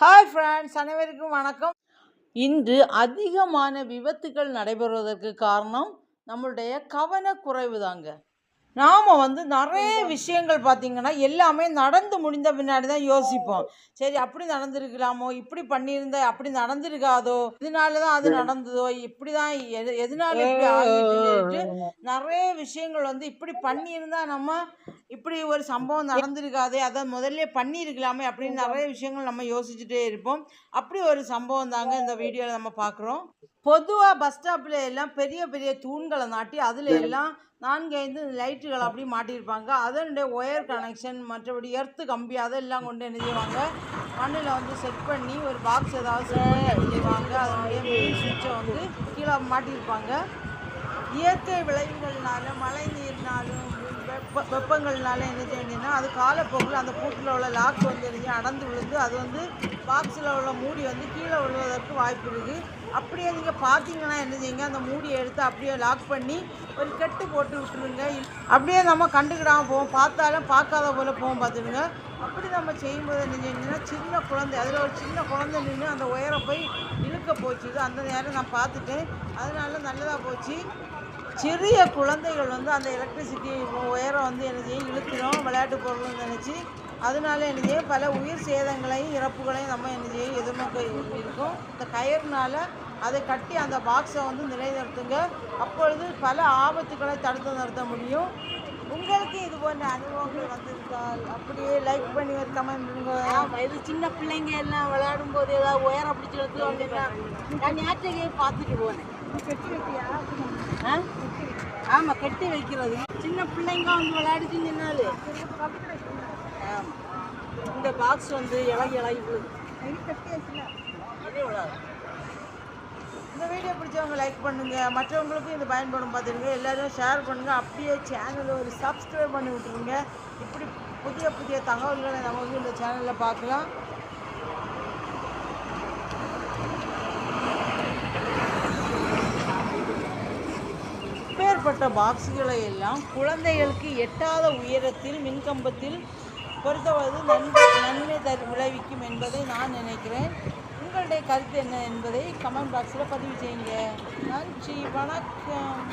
Hi friends அனைவருக்கும் வணக்கம். இன்று அதிகமான விபத்துகள் நடைபெறுவதற்கு காரணம் நம்மளுடைய கவனக்குறைவு தாங்க. நாம் வந்து நிறைய விஷயங்கள் பார்த்திங்கன்னா எல்லாமே நடந்து முடிந்த பின்னாடி தான் யோசிப்போம். சரி அப்படி நடந்திருக்கலாமோ? இப்படி பண்ணியிருந்தா அப்படி நடந்திருக்காதோ? இதனால தான் அது நடந்ததோ? இப்படி தான் எது எதனால இப்படி ஆகிட்டு நிறைய விஷயங்கள் வந்து இப்படி பண்ணியிருந்தா நம்ம இப்படி ஒரு சம்பவம் நடந்திருக்காதே அதை முதல்ல பண்ணியிருக்கலாமே அப்படின்னு நிறைய விஷயங்கள் நம்ம யோசிச்சுட்டே இருப்போம். அப்படி ஒரு சம்பவம் தாங்க இந்த வீடியோவில் நம்ம பார்க்குறோம். பொதுவாக பஸ் ஸ்டாப்பில் எல்லாம் பெரிய பெரிய தூண்களை நாட்டி அதில் எல்லாம் நான்கு ஐந்து லைட்டுகள் அப்படி மாட்டியிருப்பாங்க. அதனுடைய ஒயர் கனெக்ஷன் மற்றபடி எர்த்து கம்பி அதெல்லாம் கொண்டு என்ன செய்வாங்க? மண்ணில் வந்து செட் பண்ணி ஒரு பாக்ஸ் ஏதாவது செட் பண்ணி என்ன செய்வாங்க? அதனுடைய மெயின் சுவிட்சை வந்து கீழே மாட்டியிருப்பாங்க. இயற்கை விளைவுகள்னால வெப்ப வெப்பங்கள்னால என்ன செய்யணும்னா அது காலப்போக்கில் அந்த பூட்டில் உள்ள லாக் வந்து என்ன அடந்து அடர்ந்து விழுந்து அது வந்து பாக்ஸில் உள்ள மூடி வந்து கீழே விழுவதற்கு வாய்ப்பு இருக்குது அப்படியே நீங்கள் பார்த்தீங்கன்னா என்ன செய்யுங்க அந்த மூடியை எடுத்து அப்படியே லாக் பண்ணி ஒரு கெட்டு போட்டு விட்டுருங்க. அப்படியே நம்ம கண்டுக்கிடாமல் போவோம். பார்த்தாலும் பார்க்காத போல் போவோம் பார்த்துடுங்க அப்படி நம்ம செய்யும்போது என்ன செஞ்சீங்கன்னா சின்ன குழந்தை அதில் ஒரு சின்ன குழந்தை நின்று அந்த உயரம் போய் இழுக்க போச்சு அந்த நேரம் நான் பார்த்துட்டேன். அதனால நல்லதாக போச்சு. சிறிய குழந்தைகள் வந்து அந்த எலக்ட்ரிசிட்டி உயரம் வந்து என்ன செய்யும் இழுத்துடும் விளையாட்டு பொருள்னு நினச்சி. அதனால என்ன செய்யும் பல உயிர் சேதங்களையும் இறப்புகளையும் நம்ம என்ன செய்யும் எதிர்நோக்க இருக்கும்? இந்த கயிறுனால் அதை கட்டி அந்த பாக்ஸை வந்து நிலைநிறுத்துங்க. அப்பொழுது பல ஆபத்துக்களை தடுத்து நிறுத்த முடியும். உங்களுக்கு இது போன்ற அனுபவங்கள் வந்திருந்தால் அப்படியே லைக் பண்ணி ஒரு கமெண்ட் பண்ணுங்க இது சின்ன பிள்ளைங்க எல்லாம் விளையாடும் போது ஏதாவது உயரம் பிடிச்சி எடுத்து அப்படின்னா நான் நேற்றைக்கே பார்த்துட்டு போனேன். கெட்டி ஆமா கட்டி வைக்கிறது. சின்ன பிள்ளைங்க வந்து விளையாடிச்சிங்கனாலே ஆமா. இந்த பாக்ஸ் வந்து இலகி இலகி விழுது. இந்த வீடியோ பிடிச்சவங்க லைக் பண்ணுங்க. மற்றவங்களுக்கும் இது பயன்படும் பார்த்துருங்க. எல்லாரும் ஷேர் பண்ணுங்க. அப்படியே சேனலை ஒரு சப்ஸ்கிரைப் பண்ணி விட்டுருங்க. இப்படி புதிய புதிய தகவல்களை நம்ம வந்து இந்த சேனலில் பார்க்கலாம். பொருத்தப்பட்ட பாக்ஸுகளை எல்லாம் குழந்தைகளுக்கு எட்டாத உயரத்தில் மின்கம்பத்தில் பொருத்துவது நன்மை நன்மை தரு விளைவிக்கும் என்பதை நான் நினைக்கிறேன். உங்களுடைய கருத்து என்ன என்பதை கமெண்ட் பாக்ஸில் பதிவு செய்யுங்க. நன்றி வணக்கம்.